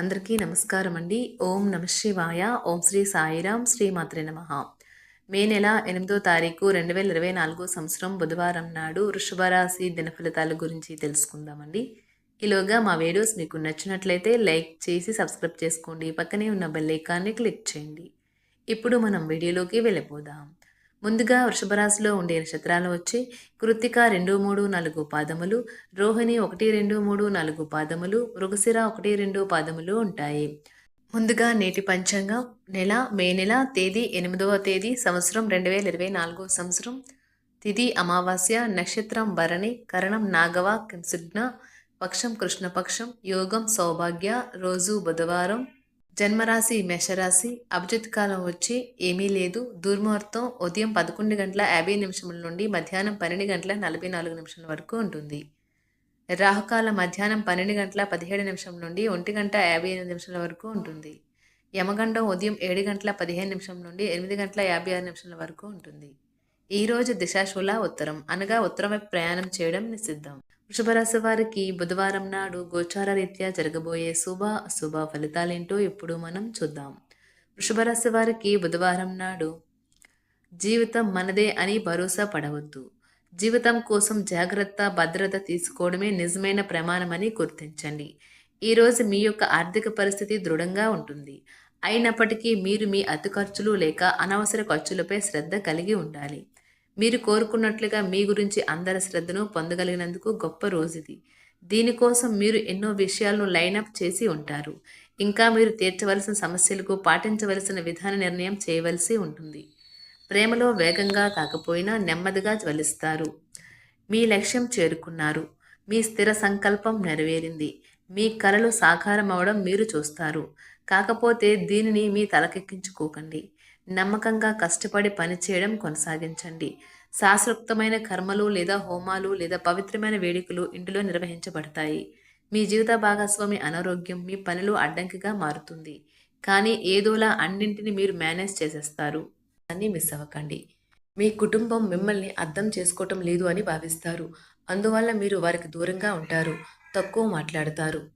అందరికీ నమస్కారం అండి ఓం నమ శివాయ. ఓం శ్రీ సాయిరాం శ్రీమాత్రే నమ. మే నెల ఎనిమిదో తారీఖు రెండు వేల ఇరవై నాలుగో సంవత్సరం బుధవారం నాడు వృషభరాశి దినఫలితాల దిన ఫలితాల గురించి తెలుసుకుందామండి. ఈలోగా మా వీడియోస్ మీకు నచ్చినట్లయితే లైక్ చేసి సబ్స్క్రైబ్ చేసుకోండి. పక్కనే ఉన్న బెల్ ఐకాన్ని క్లిక్ చేయండి. ఇప్పుడు మనం వీడియోలోకి వెళ్ళిపోదాం. ముందుగా వృషభరాశిలో ఉండే నక్షత్రాలు వచ్చి కృత్తిక రెండు మూడు నాలుగు పాదములు రోహిణి ఒకటి రెండు మూడు నాలుగు పాదములు మృగశిర ఒకటి రెండు పాదములు ఉంటాయి. ముందుగా నేటి పంచాంగం నెల మే నెల తేదీ ఎనిమిదవ తేదీ సంవత్సరం రెండు వేల ఇరవై నాలుగో సంవత్సరం. తిథి అమావాస్య నక్షత్రం భరణి కరణం నాగవ కింసుజ్ఞ పక్షం కృష్ణపక్షం యోగం సౌభాగ్య రోజు బుధవారం జన్మరాశి మేషరాశి అభిజిత్ కాలం వచ్చి ఏమీ లేదు. దుర్ముహూర్తం ఉదయం పదకొండు గంటల యాభై నిమిషముల నుండి మధ్యాహ్నం పన్నెండు గంటల నలభై నాలుగు నిమిషాల వరకు ఉంటుంది. రాహుకాలం మధ్యాహ్నం పన్నెండు గంటల పదిహేడు నిమిషం నుండి ఒంటి గంట యాభై ఎనిమిది నిమిషాల వరకు ఉంటుంది. యమగండం ఉదయం ఏడు గంటల పదిహేను నిమిషం నుండి ఎనిమిది గంటల యాభై ఆరు నిమిషాల వరకు ఉంటుంది. ఈ రోజు దిశాశూల ఉత్తరం. అనగా ఉత్తరం వైపు ప్రయాణం చేయడం నిషిద్ధం. వృషభ రాశి వారికి బుధవారం నాడు గోచార రీత్యా జరగబోయే శుభ అశుభ ఫలితాలేంటో ఇప్పుడు మనం చూద్దాం. వృషభ రాశి వారికి బుధవారం నాడు జీవితం మనదే అని భరోసా పడవద్దు. జీవితం కోసం జాగ్రత్త భద్రత తీసుకోవడమే నిజమైన ప్రమాణమని గుర్తించండి. ఈరోజు మీ యొక్క ఆర్థిక పరిస్థితి దృఢంగా ఉంటుంది. అయినప్పటికీ మీరు మీ అతి ఖర్చులు లేక అనవసర ఖర్చులపై శ్రద్ధ కలిగి ఉండాలి. మీరు కోరుకున్నట్లుగా మీ గురించి అందరి శ్రద్ధను పొందగలిగినందుకు గొప్ప రోజుది. దీనికోసం మీరు ఎన్నో విషయాలను లైనప్ చేసి ఉంటారు. ఇంకా మీరు తీర్చవలసిన సమస్యలకు పాటించవలసిన విధాన నిర్ణయం చేయవలసి ఉంటుంది. ప్రేమలో వేగంగా కాకపోయినా నెమ్మదిగా జ్వలిస్తారు. మీ లక్ష్యం చేరుకున్నారు. మీ స్థిర సంకల్పం నెరవేరింది. మీ కలలు సాకారం అవడం మీరు చూస్తారు. కాకపోతే దీనిని మీ తలకెక్కించుకోకండి. నమ్మకంగా కష్టపడి పనిచేయడం కొనసాగించండి. శాస్త్రోక్తమైన కర్మలు లేదా హోమాలు లేదా పవిత్రమైన వేడుకలు ఇంటిలో నిర్వహించబడతాయి. మీ జీవిత భాగస్వామి అనారోగ్యం మీ పనిలో అడ్డంకిగా మారుతుంది. కానీ ఏదోలా అన్నింటిని మీరు మేనేజ్ చేసేస్తారు. అని మిస్ అవ్వకండి. మీ కుటుంబం మిమ్మల్ని అర్థం చేసుకోవటం లేదు అని భావిస్తారు. అందువల్ల మీరు వారికి దూరంగా ఉంటారు. తక్కువ మాట్లాడతారు.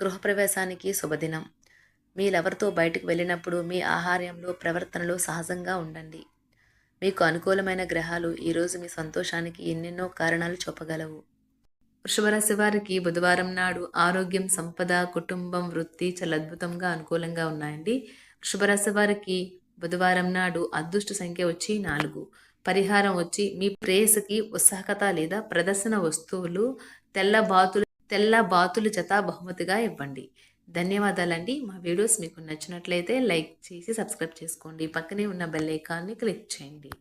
గృహప్రవేశానికి శుభదినం. మీరెవరితో బయటకు వెళ్ళినప్పుడు మీ ఆహార్యంలో ప్రవర్తనలో సహజంగా ఉండండి. మీకు అనుకూలమైన గ్రహాలు ఈరోజు మీ సంతోషానికి ఎన్నెన్నో కారణాలు చూపగలవు. వృషభరాశి వారికి బుధవారం నాడు ఆరోగ్యం సంపద కుటుంబం వృత్తి చాలా అద్భుతంగా అనుకూలంగా ఉన్నాయండి. వృషభరాశి వారికి బుధవారం నాడు అదృష్ట సంఖ్య వచ్చి నాలుగు. పరిహారం వచ్చి మీ ప్రేయస్కి ఉత్సాహకత లేదా ప్రదర్శన వస్తువులు తెల్ల బాతులు తెల్ల బాతులు జత బహుమతిగా ఇవ్వండి. ధన్యవాదాలండి. మా వీడియోస్ మీకు నచ్చినట్లయితే లైక్ చేసి సబ్స్క్రైబ్ చేసుకోండి. పక్కనే ఉన్న బెల్ ఐకాన్ని క్లిక్ చేయండి.